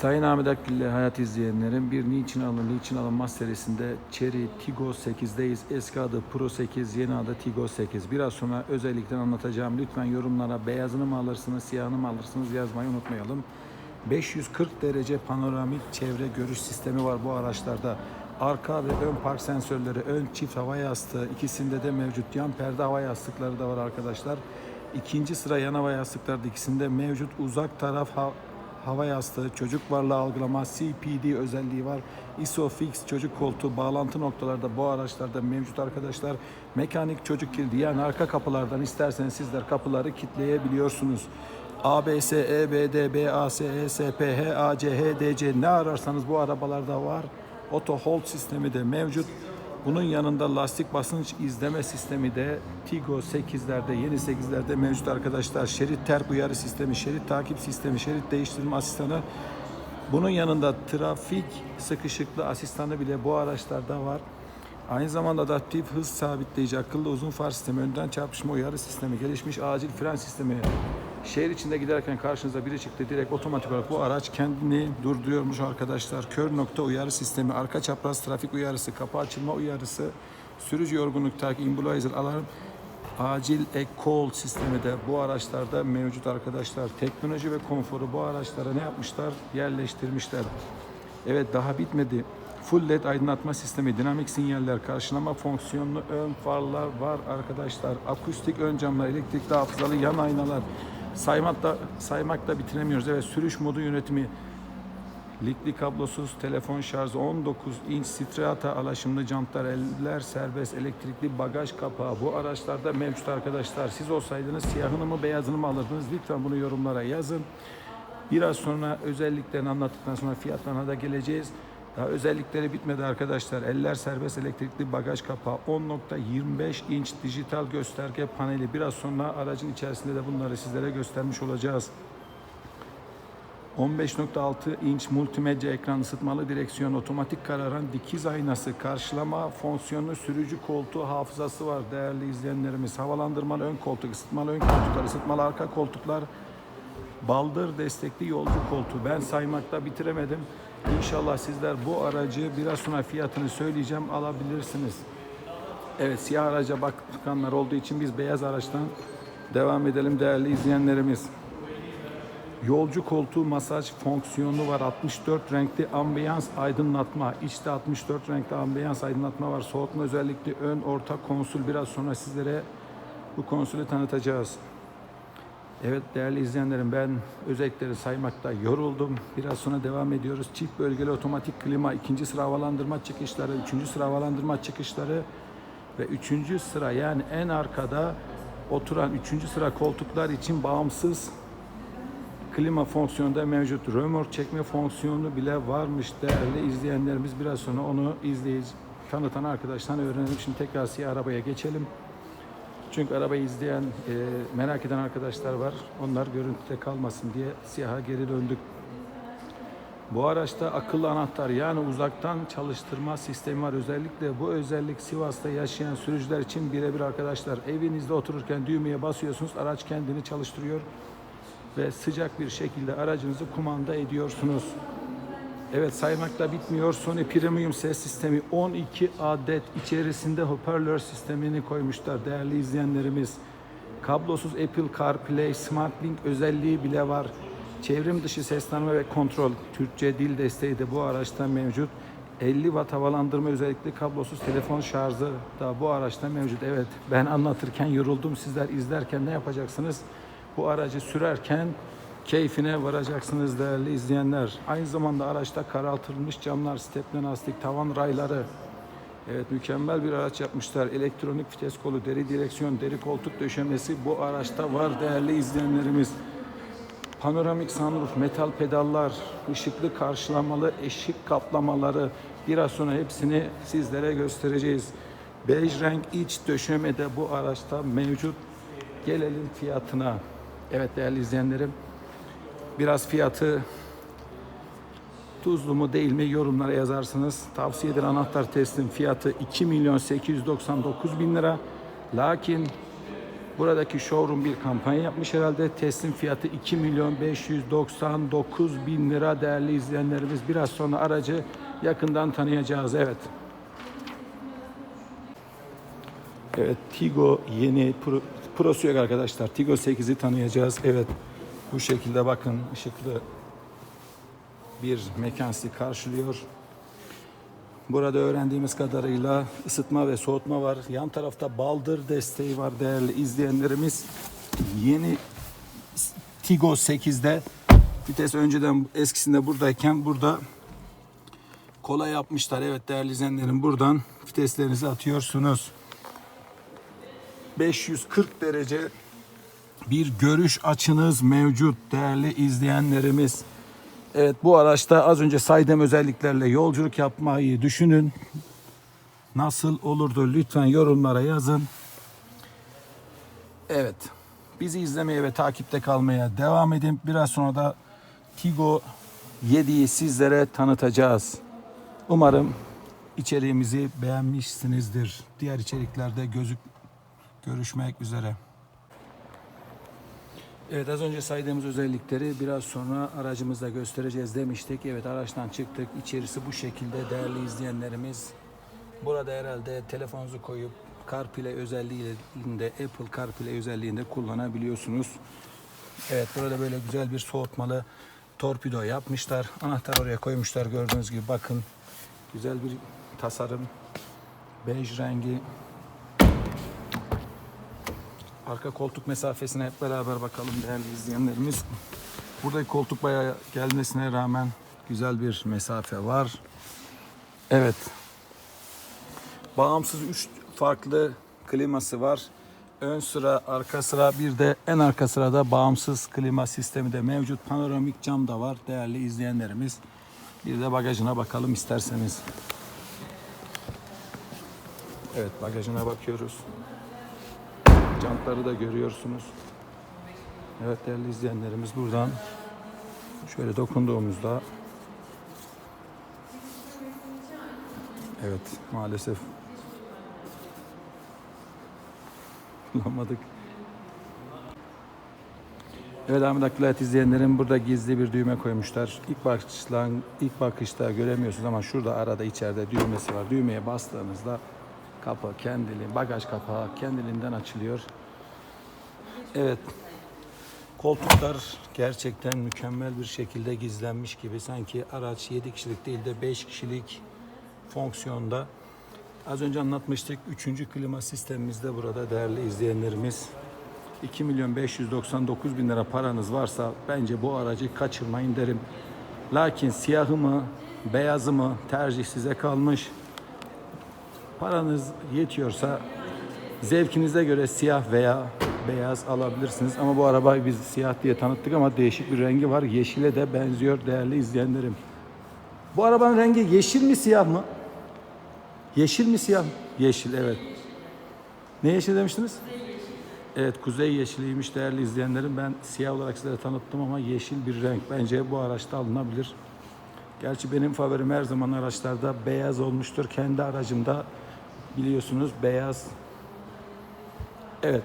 Sayın Ahmet Akgül'le hayat izleyenlerin bir niçin alın, niçin alınmaz serisinde Cherry Tiggo 8'deyiz. Eski adı Pro 8, yeni adı Tiggo 8. Biraz sonra özellikle anlatacağım. Lütfen yorumlara beyazını mı alırsınız, siyahını mı alırsınız yazmayı unutmayalım. 540 derece panoramik çevre görüş sistemi var bu araçlarda. Arka ve ön park sensörleri, ön çift hava yastığı, ikisinde de mevcut. Yan perde hava yastıkları da var arkadaşlar. İkinci sıra yan hava yastıkları ikisinde mevcut. Uzak taraf hava yastığı, çocuk varlığı algılama, CPD özelliği var. ISOFIX çocuk koltuğu, bağlantı noktalarda bu araçlarda mevcut arkadaşlar. Mekanik çocuk kilidi yani arka kapılardan isterseniz sizler kapıları kilitleyebiliyorsunuz. ABS, EBD, BAS, ESP, HAC, HDC ne ararsanız bu arabalarda var. Auto hold sistemi de mevcut. Bunun yanında lastik basınç izleme sistemi de Tigo 8'lerde, yeni 8'lerde mevcut arkadaşlar. Şerit terk uyarı sistemi, şerit takip sistemi, şerit değiştirme asistanı. Bunun yanında trafik sıkışıklığı asistanı bile bu araçlarda var. Aynı zamanda adaptif hız sabitleyici, akıllı uzun far sistemi, önden çarpışma uyarı sistemi, gelişmiş acil fren sistemi. Şehir içinde giderken karşınıza biri çıktı direkt otomatik olarak bu araç kendini durduruyormuş arkadaşlar. Kör nokta uyarı sistemi, arka çapraz trafik uyarısı, kapı açılma uyarısı, sürücü yorgunluk takip, immobilizer alarm, acil e-call sistemi de bu araçlarda mevcut arkadaşlar. Teknoloji ve konforu bu araçlara ne yapmışlar? Yerleştirmişler. Evet daha bitmedi. Full LED aydınlatma sistemi, dinamik sinyaller, karşılama fonksiyonlu ön farlar var arkadaşlar. Akustik ön camlar, elektrikli hafızalı yan aynalar. Saymakta, saymakta bitiremiyoruz. Evet sürüş modu yönetimi, Likli kablosuz telefon şarjı 19 inç strata alaşımlı jantlar eller serbest elektrikli bagaj kapağı bu araçlarda mevcut arkadaşlar. Siz olsaydınız siyahını mı beyazını mı alırdınız? Lütfen bunu yorumlara yazın. Biraz sonra özelliklerini anlattıktan sonra fiyatlarına da geleceğiz. Daha özellikleri bitmedi arkadaşlar. Eller serbest elektrikli bagaj kapağı 10.25 inç dijital gösterge paneli. Biraz sonra aracın içerisinde de bunları sizlere göstermiş olacağız. 15.6 inç multimedya ekran ısıtmalı direksiyon, otomatik kararan dikiz aynası, karşılama fonksiyonlu sürücü koltuğu hafızası var değerli izleyenlerimiz. Havalandırmalı ön koltuk, ısıtmalı ön koltuklar, ısıtmalı arka koltuklar, baldır destekli yolcu koltuğu. Ben saymakta bitiremedim. İnşallah sizler bu aracı biraz sonra fiyatını söyleyeceğim alabilirsiniz. Evet siyah araca bakanlar olduğu için biz beyaz araçtan devam edelim değerli izleyenlerimiz. Yolcu koltuğu masaj fonksiyonu var. 64 renkli ambiyans aydınlatma. İçte 64 renkli ambiyans aydınlatma var. Soğutma özellikli ön orta konsol. Biraz sonra sizlere bu konsülü tanıtacağız. Evet değerli izleyenlerim ben özellikleri saymakta yoruldum. Biraz sonra devam ediyoruz. Çift bölgeli otomatik klima, ikinci sıra havalandırma çıkışları, üçüncü sıra havalandırma çıkışları ve üçüncü sıra yani en arkada oturan üçüncü sıra koltuklar için bağımsız klima fonksiyonu da mevcut. Römork çekme fonksiyonu bile varmış değerli izleyenlerimiz. Biraz sonra onu izleyici tanıtan arkadaştan öğrenelim. Şimdi tekrar siyah arabaya geçelim. Çünkü arabayı izleyen, e, merak eden arkadaşlar var. Onlar görüntüde kalmasın diye siyaha geri döndük. Bu araçta akıllı anahtar yani uzaktan çalıştırma sistemi var. Özellikle bu özellik Sivas'ta yaşayan sürücüler için birebir arkadaşlar. Evinizde otururken düğmeye basıyorsunuz, araç kendini çalıştırıyor ve sıcak bir şekilde aracınızı kumanda ediyorsunuz. Evet saymakla bitmiyor. Sony Premium ses sistemi 12 adet içerisinde hoparlör sistemini koymuşlar değerli izleyenlerimiz. Kablosuz Apple CarPlay, SmartLink özelliği bile var. Çevrim dışı seslenme ve kontrol, Türkçe dil desteği de bu araçta mevcut. 50 watt havalandırma özellikli kablosuz telefon şarjı da bu araçta mevcut. Evet ben anlatırken yoruldum. Sizler izlerken ne yapacaksınız? Bu aracı sürerken keyfine varacaksınız değerli izleyenler. Aynı zamanda araçta karaltılmış camlar, stepne lastik, tavan rayları. Evet mükemmel bir araç yapmışlar. Elektronik vites kolu, deri direksiyon, deri koltuk döşemesi bu araçta var değerli izleyenlerimiz. Panoramik sunroof, metal pedallar, ışıklı karşılamalı eşik kaplamaları biraz sonra hepsini sizlere göstereceğiz. Bej renk iç döşeme de bu araçta mevcut. Gelelim fiyatına. Evet değerli izleyenlerim biraz fiyatı tuzlu mu değil mi yorumlara yazarsınız. Tavsiye edilen anahtar teslim fiyatı 2 milyon 899 bin lira. Lakin Buradaki showroom bir kampanya yapmış herhalde. Teslim fiyatı 2 milyon 599 bin lira değerli izleyenlerimiz. Biraz sonra aracı yakından tanıyacağız. Evet. Evet Tigo yeni Pro, yok arkadaşlar. Tigo 8'i tanıyacağız. Evet bu şekilde bakın ışıklı bir mekan sizi karşılıyor. Burada öğrendiğimiz kadarıyla ısıtma ve soğutma var. Yan tarafta baldır desteği var değerli izleyenlerimiz. Yeni Tigo 8'de vites önceden eskisinde buradayken burada kolay yapmışlar. Evet değerli izleyenlerim buradan viteslerinizi atıyorsunuz. 540 derece bir görüş açınız mevcut değerli izleyenlerimiz. Evet bu araçta az önce saydığım özelliklerle yolculuk yapmayı düşünün. Nasıl olurdu lütfen yorumlara yazın. Evet bizi izlemeye ve takipte kalmaya devam edin. Biraz sonra da Tigo 7'yi sizlere tanıtacağız. Umarım içeriğimizi beğenmişsinizdir. Diğer içeriklerde gözük görüşmek üzere. Evet az önce saydığımız özellikleri biraz sonra aracımızda göstereceğiz demiştik. Evet araçtan çıktık. İçerisi bu şekilde değerli izleyenlerimiz. Burada herhalde telefonunuzu koyup CarPlay özelliğinde Apple CarPlay özelliğinde kullanabiliyorsunuz. Evet burada böyle güzel bir soğutmalı torpido yapmışlar. Anahtar oraya koymuşlar gördüğünüz gibi bakın. Güzel bir tasarım. Bej rengi. Arka koltuk mesafesine hep beraber bakalım değerli izleyenlerimiz. Buradaki koltuk bayağı gelmesine rağmen güzel bir mesafe var. Evet. Bağımsız 3 farklı kliması var. Ön sıra, arka sıra bir de en arka sırada bağımsız klima sistemi de mevcut. Panoramik cam da var değerli izleyenlerimiz. Bir de bagajına bakalım isterseniz. Evet bagajına bakıyoruz. Jantları da görüyorsunuz. Evet değerli izleyenlerimiz buradan şöyle dokunduğumuzda Evet maalesef bulamadık. Evet Ahmet Aklılayat izleyenlerin burada gizli bir düğme koymuşlar. İlk bakıştan ilk bakışta göremiyorsunuz ama şurada arada içeride düğmesi var. Düğmeye bastığınızda kapı kendiliğinden, bagaj kapağı kendiliğinden açılıyor. Evet. Koltuklar gerçekten mükemmel bir şekilde gizlenmiş gibi. Sanki araç 7 kişilik değil de 5 kişilik fonksiyonda. Az önce anlatmıştık. Üçüncü klima sistemimiz de burada değerli izleyenlerimiz. 2 milyon 599 bin lira paranız varsa bence bu aracı kaçırmayın derim. Lakin siyahı mı, beyazı mı tercih size kalmış. Paranız yetiyorsa zevkinize göre siyah veya beyaz alabilirsiniz. Ama bu arabayı biz siyah diye tanıttık ama değişik bir rengi var. Yeşile de benziyor değerli izleyenlerim. Bu arabanın rengi yeşil mi siyah mı? Yeşil mi siyah mı? Yeşil evet. Ne yeşil demiştiniz? Evet kuzey yeşiliymiş değerli izleyenlerim. Ben siyah olarak sizlere tanıttım ama yeşil bir renk. Bence bu araçta alınabilir. Gerçi benim favorim her zaman araçlarda beyaz olmuştur. Kendi aracımda biliyorsunuz beyaz. Evet